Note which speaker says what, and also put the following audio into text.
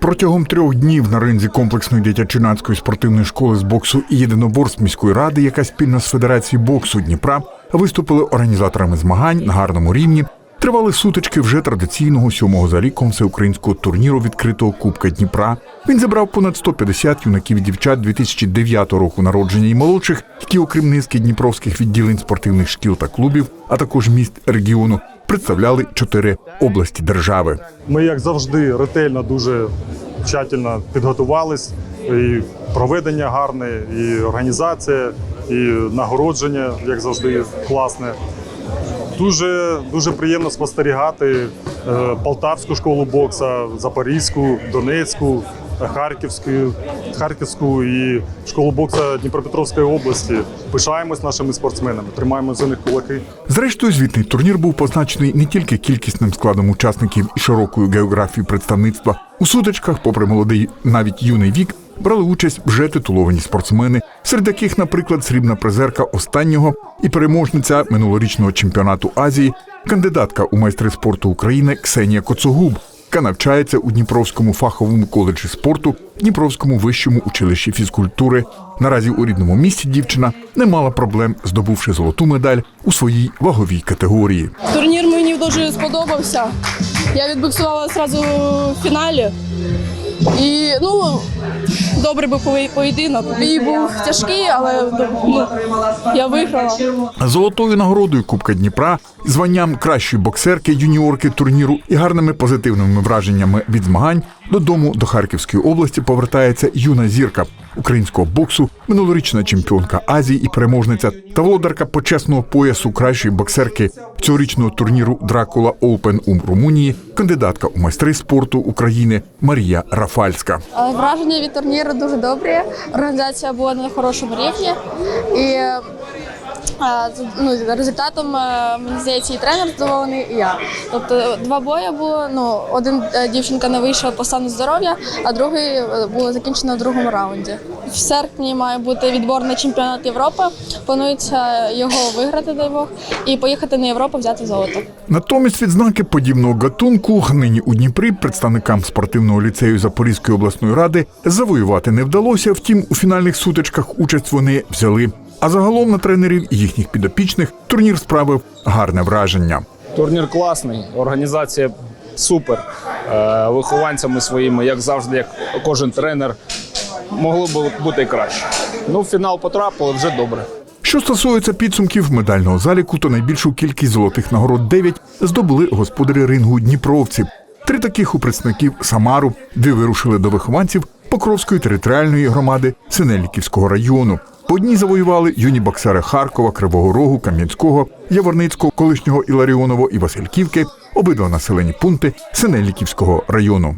Speaker 1: Протягом трьох днів на ринзі комплексної дитячо-юнацької спортивної школи з боксу і єдиноборств міської ради, яка спільно з Федерацією боксу Дніпра виступили організаторами змагань на гарному рівні. Тривали сутички вже традиційного сьомого за ліком всеукраїнського турніру відкритого Кубка Дніпра. Він зібрав понад 150 юнаків і дівчат 2009 року народження і молодших, які, окрім низки дніпровських відділень спортивних шкіл та клубів, а також міст регіону, представляли чотири області держави.
Speaker 2: Ми, як завжди, ретельно, дуже тщательно підготувались. І проведення гарне, і організація, і нагородження, як завжди, класне. Дуже, дуже приємно спостерігати е, Полтавську школу бокса, Запорізьку, Донецьку, Харківську, Харківську і школу бокса Дніпропетровської області. Пишаємось нашими спортсменами, тримаємо за них кулаки.
Speaker 1: Зрештою, звітний турнір був позначений не тільки кількісним складом учасників і широкою географією представництва. У сутичках, попри молодий, навіть юний вік, брали участь вже титуловані спортсмени, серед яких, наприклад, срібна призерка останнього і переможниця минулорічного чемпіонату Азії, кандидатка у майстри спорту України Ксенія Коцогуб, яка навчається у Дніпровському фаховому коледжі спорту, Дніпровському вищому училищі фізкультури. Наразі у рідному місті дівчина не мала проблем, здобувши золоту медаль у своїй ваговій категорії.
Speaker 3: Турнір мені дуже сподобався. Я відбуксувала одразу в фіналі. І ну, добрий був поєдинок. Бій був тяжкий, але ну, я виграла.
Speaker 1: Золотою нагородою Кубка Дніпра, званням кращої боксерки юніорки турніру і гарними позитивними враженнями від змагань додому до Харківської області повертається юна зірка українського боксу, минулорічна чемпіонка Азії і переможниця та володарка почесного поясу кращої боксерки цьогорічного турніру Дракула Оупен у Румунії, кандидатка у майстри спорту України Марія Рафальська.
Speaker 3: Враження від турніру дуже добрі. Організація була на хорошому рівні. І е, ну, результатом, е, мені здається, і тренер задоволений, і я. Тобто два бої було. Ну, один е, дівчинка не вийшла по стану здоров'я, а другий е, було закінчено в другому раунді. В серпні має бути відбор на чемпіонат Європи. Планується його виграти, дай Бог, і поїхати на Європу взяти золото.
Speaker 1: Натомість відзнаки подібного гатунку нині у Дніпрі представникам спортивного ліцею Запорізької обласної ради завоювати не вдалося. Втім, у фінальних сутичках участь вони взяли. А загалом на тренерів і їхніх підопічних турнір справив гарне враження.
Speaker 4: Турнір класний, організація супер. Е, Вихованцями своїми, як завжди, як кожен тренер, могло б бути і краще. Ну, в фінал потрапили вже добре.
Speaker 1: Що стосується підсумків медального заліку, то найбільшу кількість золотих нагород 9 здобули господарі рингу Дніпровці. Три таких у представників Самару, дві вирушили до вихованців Покровської територіальної громади Синельниківського району. По одній завоювали юні боксери Харкова, Кривого Рогу, Кам'янського, Яворницького, колишнього Іларіонова і Васильківки, обидва населені пункти Синельниківського району.